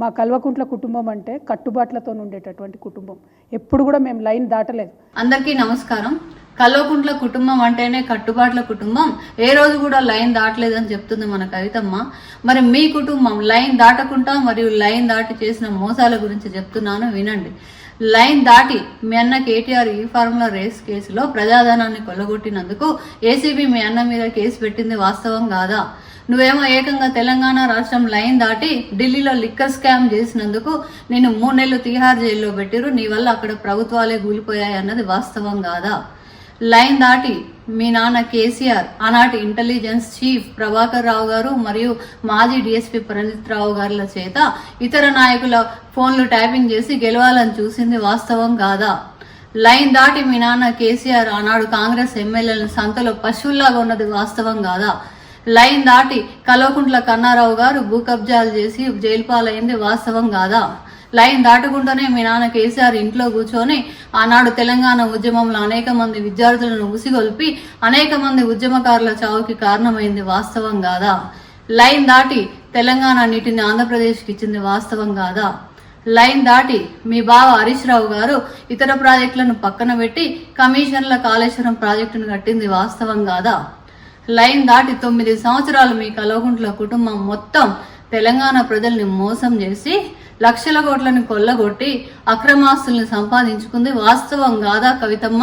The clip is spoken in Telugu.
మా కల్వకుంట్ల కుటుంబం అంటే కట్టుబాట్లతో ఉండేటటువంటి కుటుంబం. ఎప్పుడు కూడా మేము లైన్ దాటలేదు. అందరికీ నమస్కారం. కల్వకుంట్ల కుటుంబం అంటేనే కట్టుబాట్ల కుటుంబం. ఏ రోజు కూడా లైన్ దాటలేదని చెప్తుంది మన కవితమ్మ. మరి మీ కుటుంబం లైన్ దాటకుండా మరియు లైన్ దాటి చేసిన మోసాల గురించి చెప్తున్నాను వినండి. లైన్ దాటి మీ అన్న కేటీఆర్ ఈ ఫార్ములా రేస్ కేసులో ప్రజాధనాన్ని కొల్లగొట్టినందుకు ఏసీబీ మీ అన్న మీద కేసు పెట్టింది వాస్తవం కాదా? నువ్వేమో ఏకంగా తెలంగాణ రాష్ట్రం లైన్ దాటి ఢిల్లీలో లిక్కర్ స్కామ్ చేసినందుకు నేను మూడు నెలలు తిహార్ జైల్లో పెట్టిరు నీ వల్ల అక్కడ ప్రభుత్వాలే కూలిపోయాయి అన్నది వాస్తవం కాదా? లైన్ దాటి మీ నాన్న కేసీఆర్ ఆనాటి ఇంటెలిజెన్స్ చీఫ్ ప్రభాకర్ రావు గారు మరియు మాజీ డిఎస్పీ ప్రణీత్ రావు గారుల చేత ఇతర నాయకుల ఫోన్లు ట్యాపింగ్ చేసి గెలవాలని చూసింది వాస్తవం కాదా? లైన్ దాటి మీ నాన్న కేసీఆర్ ఆనాడు కాంగ్రెస్ ఎమ్మెల్యేలను సంతలో పశువుల్లాగా ఉన్నది వాస్తవం కాదా? లైన్ దాటి కల్వకుంట్ల కన్నారావు గారు భూ కబ్జాలు చేసి జైలు పాలైంది వాస్తవం కాదా? లైన్ దాటకుండానే మీ నాన్న కేసీఆర్ ఇంట్లో కూర్చొని ఆనాడు తెలంగాణ ఉద్యమంలో అనేక మంది విద్యార్థులను ఉసిగొల్పి అనేక మంది ఉద్యమకారుల చావుకి కారణమైంది వాస్తవం కాదా? లైన్ దాటి తెలంగాణ నీటిని ఆంధ్రప్రదేశ్కి ఇచ్చింది వాస్తవం కాదా? లైన్ దాటి మీ బావ హరీష్ రావు గారు ఇతర ప్రాజెక్టులను పక్కన పెట్టి కమిషన్ల కాళేశ్వరం ప్రాజెక్టును కట్టింది వాస్తవం కాదా? లైన్ దాటి తొమ్మిది సంవత్సరాలు మీ కలవకుంట్ల కుటుంబం మొత్తం తెలంగాణ ప్రజల్ని మోసం చేసి లక్షల కోట్లను కొల్లగొట్టి అక్రమాస్తుల్ని సంపాదించుకుంది వాస్తవం కాదా కవితమ్మ?